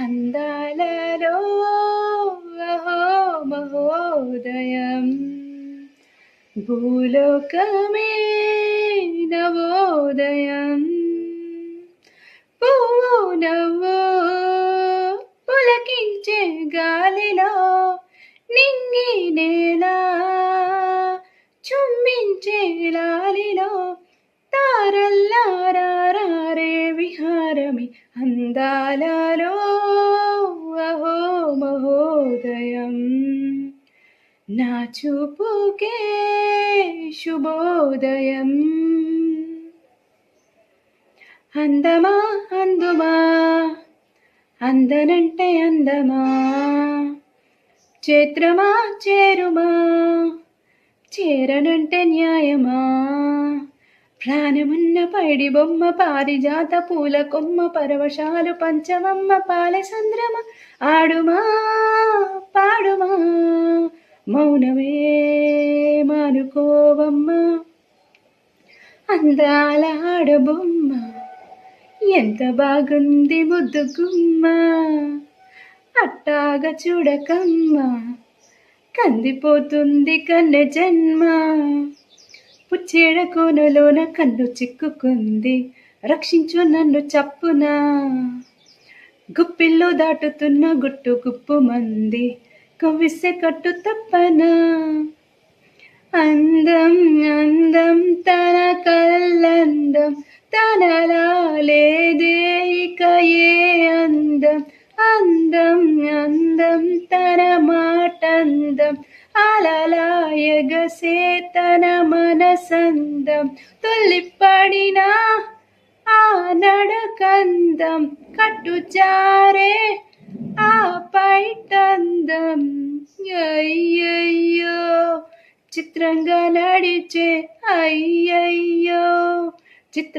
అందాలలో అహో మహోదయం. భూలోకమే నవోదయం. పువ్వు నవ్వు పులకించే గాలిలో నింగి నేల చుమ్మించే లాలిలో తారల్లారారే విహారమి అందాలలో. నా చూపుకే శుభోదయం. అందమా అందుమా? అందనంటే అందమా? చేత్రమా చేరుమా? చేరనంటే న్యాయమా? ప్రాణమున్న పైడి బొమ్మ పారిజాత పూల కొమ్మ పరవశాలు పంచమమ్మ పాలసంద్రమ ఆడుమా పాడుమా? మౌనమే మానుకోవమ్మ. అందాల ఆడబొమ్మ ఎంత బాగుంది ముద్దుగుమ్మ. అట్టాగా చూడకమ్మ. కందిపోతుంది కన్ను జన్మ. పుచ్చేడ కోనలోన కన్ను చిక్కుకుంది. రక్షించు నన్ను చప్పునా. గుప్పిల్లో దాటుతున్న గుట్టు గుప్పు మంది కవ్విసె కట్టు తప్పన. అందం అందం తన కల్లందం తనలా లేదే ఇక ఏ అందం. అందం అందం తన మాటందం అలలా ఎగసే తన మనసందం. తొల్లిపడిన ఆ నడకందం కట్టు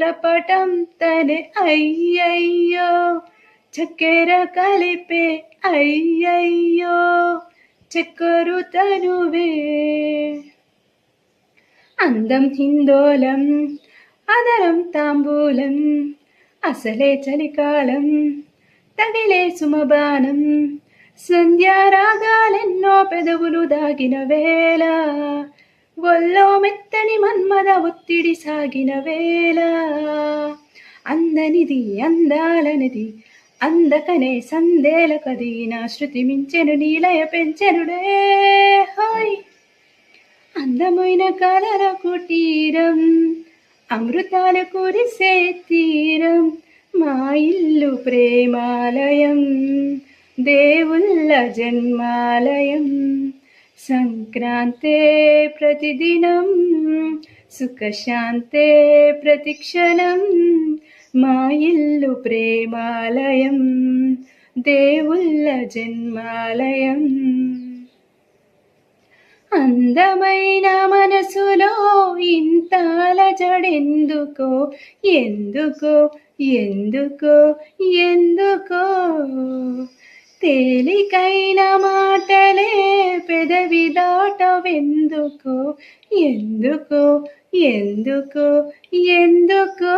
చిత్రపటం తనే అయ్యయ్యో చక్కెర కలిపే అయ్యయ్యో చక్కరు తనువే అందం హిందోళం అదరం తాంబూలం అసలే చలికాలం తగిలే సుమబానం సంధ్యారాగాలెన్నో పెదవులు దాగిన వేళ ఒల్లో మెత్తని మన్మద ఒత్తిడి సాగిన వేళ. అందనిది అందాలనిది అందకనే సందేల కది నా శృతి మించెను నీలయ పెంచెనుడే హాయ్! అందమైన కలల కుటీరం అమృతాల కురిసే తీరం మా ఇల్లు ప్రేమాలయం దేవుళ్ళ జన్మాలయం. సంక్రాంతే ప్రతిదినం సుఖశాంతే ప్రతిక్షణం మా ఇల్లు ప్రేమాలయం దేవుళ్ళ జన్మాలయం. అందమైన మనసులో ఇంతాల జడెందుకో ఎందుకో ఎందుకో ఎందుకో. తేలికైన మాటలే పెదవి దాటవెందుకు? ఎందుకో? ఎందుకో? ఎందుకో?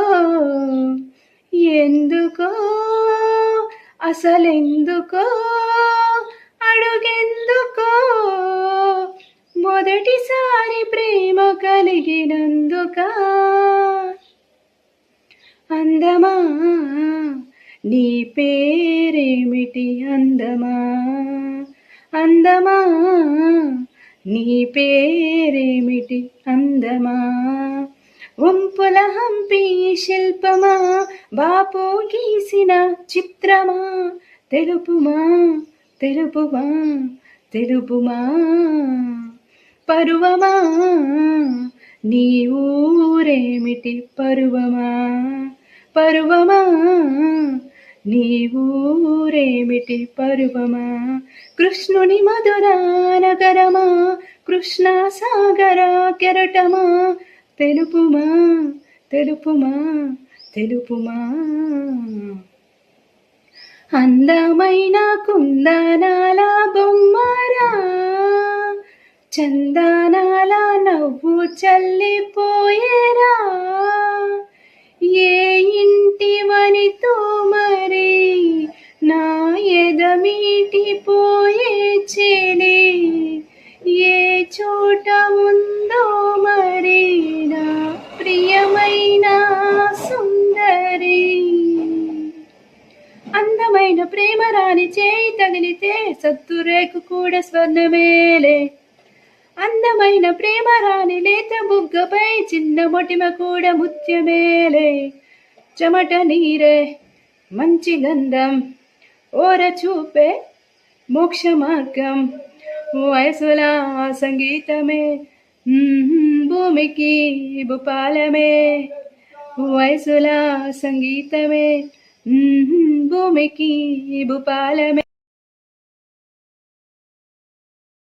ఎందుకో? అసలెందుకో? అడుగెందుకో? మొదటిసారి ప్రేమ కలిగినందుక? అందమా? నీ పేరేమిటి అందమా? అందమా? నీ పేరేమిటి అందమా? వంపుల హంపి శిల్పమా? బాపు గీసిన చిత్రమా? తెలుపుమా? తెలుపుమా తెలుపుమా? పరువమా? నీ ఊరేమిటి పరువమా? పరువమా? నీ ఊరేమిటి పరువమా? కృష్ణుని మధురా నగరమా కృష్ణ సాగర కెరటమా? తెలుపుమా తెలుపుమా తెలుపుమా? అందమైన కుందనాల బొమ్మరా? చందనాల నవ్వు చల్లిపోయేరా? చోట ఉందో మరి నా ప్రియమైన సుందరి. అందమైన ప్రేమరాని చేయి తగిలితే సత్తురేకు కూడా స్వర్ణమేలే అందమైన ప్రేమ రాణి లేత బుగ్గపై చిన్న మొటిమ కూడా ముత్యమేలే చెమట నీరే మంచి గంధం ఓర చూపే మోక్ష మార్గం వయసుల సంగీతమే మ్మ్, భూమికి భూపాలమే వయసుల సంగీతమే మ్మ్, భూమికి భూపాలమే